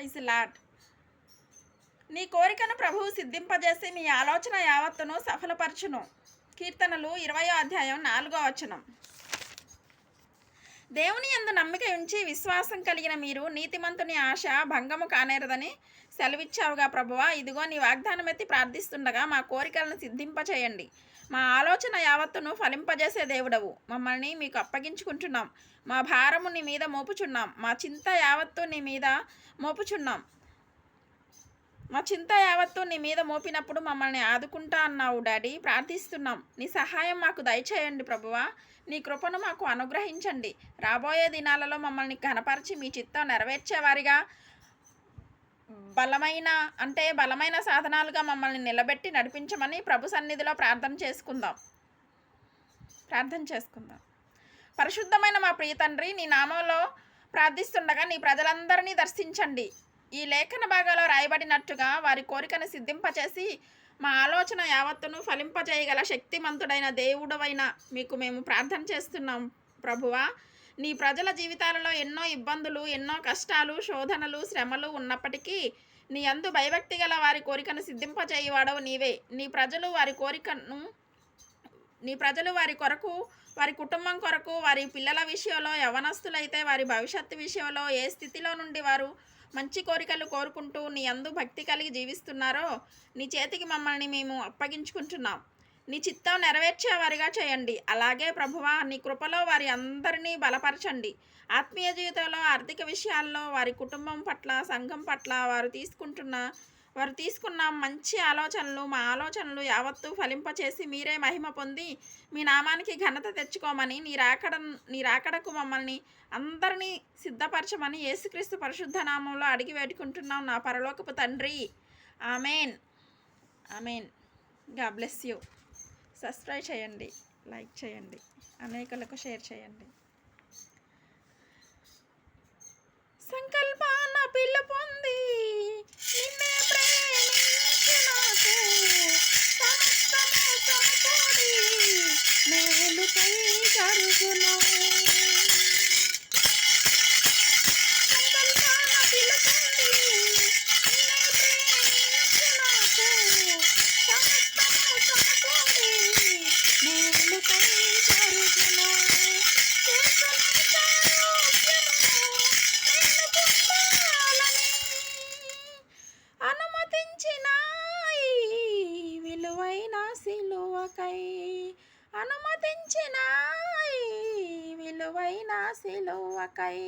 Praise నీ కోరికను ప్రభువు సిద్ధింపజేసి మీ ఆలోచన యావత్తును సఫలపరచును. కీర్తనలు ఇరవయో అధ్యాయం నాలుగో వచనం. దేవుని యందు నమ్మిక ఉంచి విశ్వాసం కలిగిన మీరు నీతిమంతుని ఆశ భంగము కానేరదని సెలవిచ్చావుగా ప్రభువా. ఇదిగో నీ వాగ్దానం ఎత్తి ప్రార్థిస్తుండగా మా కోరికలను సిద్ధింపచేయండి. మా ఆలోచన యావత్తును ఫలింపజేసే దేవుడవు. మమ్మల్ని మీకు అప్పగించుకుంటున్నాం. మా భారము నీ మీద మోపుచున్నాం. మా చింత యావత్తు నీ మీద మోపుచున్నాం. మా చింత యావత్తు నీ మీద మోపినప్పుడు మమ్మల్ని ఆదుకుంటా అన్నావు డాడీ. ప్రార్థిస్తున్నాం. నీ సహాయం మాకు దయచేయండి ప్రభువా. నీ కృపను మాకు అనుగ్రహించండి. రాబోయే దినాలలో మమ్మల్ని కనపరిచి మీ చిత్తం నెరవేర్చేవారిగా బలమైన అంటే బలమైన సాధనాలుగా మమ్మల్ని నిలబెట్టి నడిపించమని ప్రభు సన్నిధిలో ప్రార్థన చేసుకుందాం. ప్రార్థన చేసుకుందాం. పరిశుద్ధమైన మా ప్రియ తండ్రి నీ నామంలో ప్రార్థిస్తుండగా నీ ప్రజలందరినీ దర్శించండి. ఈ లేఖన భాగాలో రాయబడినట్టుగా వారి కోరికను సిద్ధింపచేసి మా ఆలోచన యావత్తును ఫలింపజేయగల శక్తిమంతుడైన దేవుడవైన మీకు మేము ప్రార్థన చేస్తున్నాం. ప్రభువా నీ ప్రజల జీవితాలలో ఎన్నో ఇబ్బందులు ఎన్నో కష్టాలు శోధనలు శ్రమలు ఉన్నప్పటికీ నీ అందు భయభక్తి గల వారి కోరికను సిద్ధింపజేయవాడవు నీవే. నీ ప్రజలు వారి కోరికను నీ ప్రజలు వారి కొరకు వారి కుటుంబం కొరకు వారి పిల్లల విషయంలో యవనస్తులైతే వారి భవిష్యత్తు విషయంలో ఏ స్థితిలో నుండి వారు మంచి కోరికలు కోరుకుంటూ నీ అందు భక్తి కలిగి జీవిస్తున్నారో నీ చేతికి మమ్మల్ని మేము అప్పగించుకుంటున్నాం. నీ చిత్తం నెరవేర్చే వారిగా చేయండి. అలాగే ప్రభువా నీ కృపలో వారి అందరినీ బలపరచండి. ఆత్మీయ జీవితంలో ఆర్థిక విషయాల్లో వారి కుటుంబం పట్ల సంఘం పట్ల వారు తీసుకుంటున్న వారు తీసుకున్న మంచి ఆలోచనలు మా ఆలోచనలు యావత్తూ ఫలింపచేసి మీరే మహిమ పొంది మీ నామానికి ఘనత తెచ్చుకోమని నీ రాకడ నీ రాకడకు మమ్మల్ని అందరినీ సిద్ధపరచమని యేసుక్రీస్తు పరిశుద్ధ నామంలో అడిగి వేడుకుంటున్నాం నా పరలోకపు తండ్రి. ఆమెన్. ఆమెన్. గా బ్లెస్ యూ. సబ్స్క్రైబ్ చేయండి లైక్ చేయండి అనేకులకు షేర్ చేయండి. సంక అనుమతించిన సిలువకై